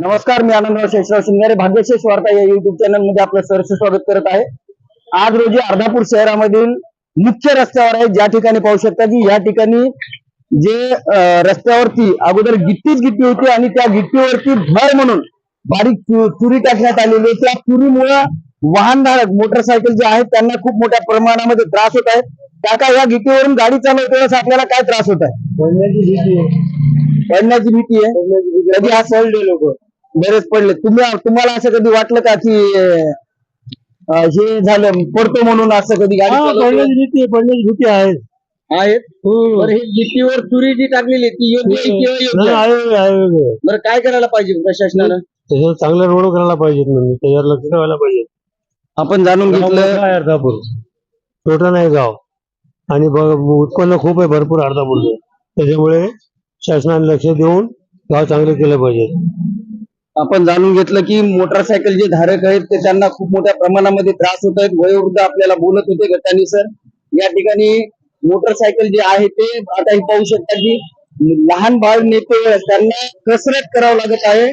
नमस्कार मी आनंदराव शेषराव शिंगारे भाग्यशेष वार्ता या युट्यूब चॅनलमध्ये आपलं सहर्ष स्वागत करत आहे. आज रोजी अर्धापूर शहरामधील मुख्य रस्त्यावर आहे. ज्या ठिकाणी पाहू शकता की या ठिकाणी जे रस्त्यावरती अगोदर गिट्टीच गिट्टी होती आणि त्या गिट्टीवरती भर म्हणून बारीक चुरी टाकण्यात आलेली. त्या चुरीमुळं वाहनधारक मोटरसायकल जे आहेत त्यांना खूप मोठ्या प्रमाणामध्ये त्रास होत आहे. काका या गिट्टीवरून गाडी चालवते वेळेस आपल्याला काय त्रास होत आहे? पडण्याची भीती आहे. पडण्याची भीती आहे. कधी. असं पडले लोक? बरेच पडले. तुम्ही तुम्हाला असं कधी वाटलं का की हे झालं पडतो म्हणून असं कधी गाडी? पडण्याची भीती पडण्याची भीती आहे. आहेत? हम्म. बरं ही गिट्टीवर चुरी जी टाकलेली ती योग्य आहे किंवा योग्य नाही, आहे? आहे आहे. वेगळं. बरं काय करायला पाहिजे प्रशासनानं? त्याच्यावर चांगला रोड करायला पाहिजेत ना त्याच्यावर लक्ष ठेवायला पाहिजे. आपण जाणून घेतलं. आहे अर्धापूर. छोटा नाही गाव. आणि ब- उत्पन्न खूप आहे भरपूर अर्धापूरचं. त्याच्यामुळे शासनाने लक्ष देऊन गाव चांगले केलं पाहिजे. आपण जाणून घेतलं की मोटरसायकल जे धारक आहेत ते त्यांना खूप मोठ्या प्रमाणामध्ये त्रास होत आहेत. वयोवृद्ध आपल्याला बोलत होते गटाने सर. या ठिकाणी मोटरसायकल जे आहे ते आता हे पाहू शकता की लहान बाळ नेते त्यांना कसरत करावं लागत आहे.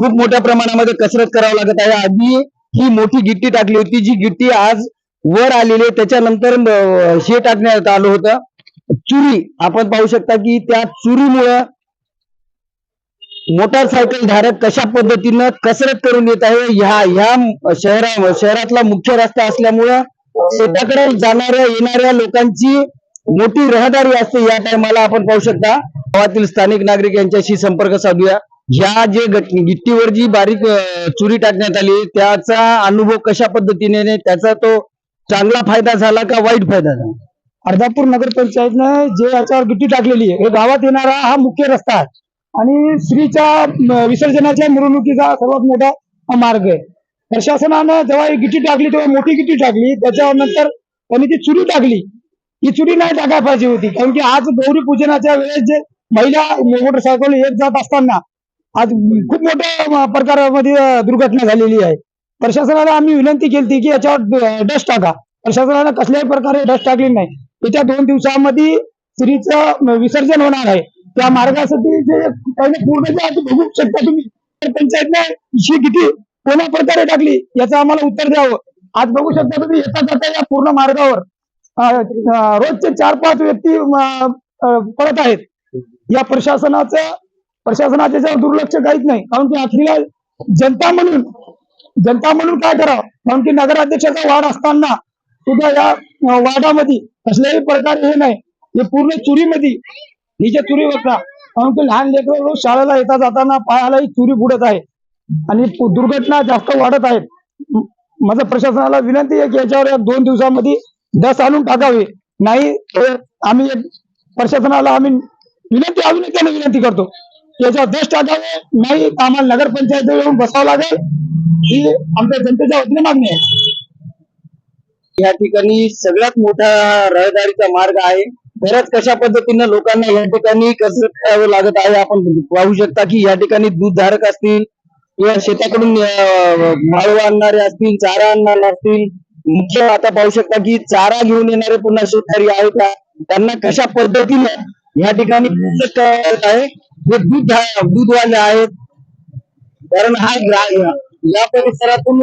खूप मोठ्या प्रमाणामध्ये कसरत करावं लागत आहे. आधी ही मोठी गिट्टी टाकली होती जी गिट्टी आज वर आलेली आहे. त्याच्यानंतर हे टाकण्यात आलं होतं. चुरी आपण पाहू शकता की त्या चुरीमुळं मोटारसायकल धारक कशा पद्धतीनं कसरत करून येत आहे? ह्या ह्या शहरा शहरातला मुख्य रस्ता असल्यामुळं शेताकडे जाणाऱ्या येणाऱ्या लोकांची मोठी रहदारी असते या टायमाला आपण पाहू शकता. गावातील स्थानिक नागरिक यांच्याशी संपर्क साधूया. ह्या जे गिट्टीवर जी बारीक चुरी टाकण्यात आली त्याचा अनुभव कशा पद्धतीने त्याचा तो चांगला फायदा झाला का वाईट फायदा झाला? अर्धापूर नगरपंचायतनं जे याच्यावर गिट्टी टाकलेली आहे हे गावात येणारा हा मुख्य रस्ता आहे. आणि स्त्रीच्या विसर्जनाच्या मिरवणुकीचा सर्वात मोठा मार्ग आहे. प्रशासनानं जेव्हा ही गिट्टी टाकली तेव्हा मोठी गिट्टी टाकली. त्याच्यानंतर त्यांनी ती चुरी टाकली. ही चुरी नाही टाकायला पाहिजे होती. कारण की आज गौरी पूजनाच्या वेळेस जे महिला मोटरसायकल येत जात असताना आज खूप मोठ्या प्रकारामध्ये दुर्घटना झालेली आहे. प्रशासनाला आम्ही विनंती केली की याच्यावर डस्ट टाका. प्रशासनानं कसल्याही प्रकारे डस्ट टाकली नाही. येत्या दोन दिवसामध्ये स्त्रीचं विसर्जन होणार आहे. त्या मार्गासाठी जे पहिले पूर्ण जे आहे ते बघू शकता तुम्ही. तर पंचायतने ही किती कोणा प्रकारे टाकली याचं आम्हाला उत्तर द्यावं. आज बघू शकता तुम्ही येता जाता या पूर्ण मार्गावर रोजचे चार पाच व्यक्ती पडत आहेत. या प्रशासनाचं प्रशासनाच्या याच्यावर दुर्लक्ष काहीच नाही. कारण की अखिला जनता म्हणून जनता म्हणून काय करावं? कारण की नगराध्यक्षाचा वाढ असताना सुद्धा या वार्डामध्ये कसल्याही प्रकारे हे नाही. हे पूर्ण चुरीमध्ये हिच्या चुरी बघता कारण की लहान लेकर रोज शाळेला येता जाताना पायाला ही चुरी बुडत आहे. आणि दुर्घटना जास्त वाढत आहेत. म- माझं प्रशासनाला विनंती आहे की याच्यावर या दोन दिवसामध्ये दस आणून टाकावे. नाही आम्ही प्रशासनाला आम्ही विनंती अविनंतीने विनंती करतो याच्यावर दस टाकावे. नाही आम्हाला आम्हाला नगरपंचायत येऊन बसावं लागेल. ही आमच्या जनतेच्या वतीने मागणी आहे. या ठिकाणी सगळ्यात मोठा रहदारीचा मार्ग आहे. बऱ्याच कशा पद्धतीनं लोकांना या ठिकाणी कसरत करावं लागत आहे आपण पाहू शकता की या ठिकाणी दूध धारक असतील किंवा शेताकडून अं, आणणारे असतील चारा आणणारे असतील. मुख्य आता पाहू शकता की चारा घेऊन येणारे पुन्हा शेतकरी आहेत. का त्यांना कशा पद्धतीनं या ठिकाणी आहे हे दूध दूधवाले आहेत. कारण हा ग्रा- या परिसरातून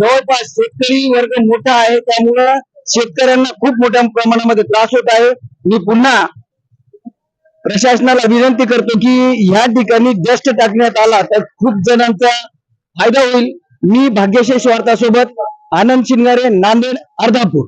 जवळपास शेतकरी वर्ग मोठा आहे. त्यामुळं शेतकऱ्यांना खूप मोठ्या प्रमाणामध्ये त्रास होत आहे. मी पुन्हा प्रशासनाला विनंती करतो की ह्या ठिकाणी जस्ट टाकण्यात आला तर खूप जणांचा फायदा होईल. मी भाग्यशेष वार्तासोबत आनंद शिंगारे नांदेड अर्धापूर.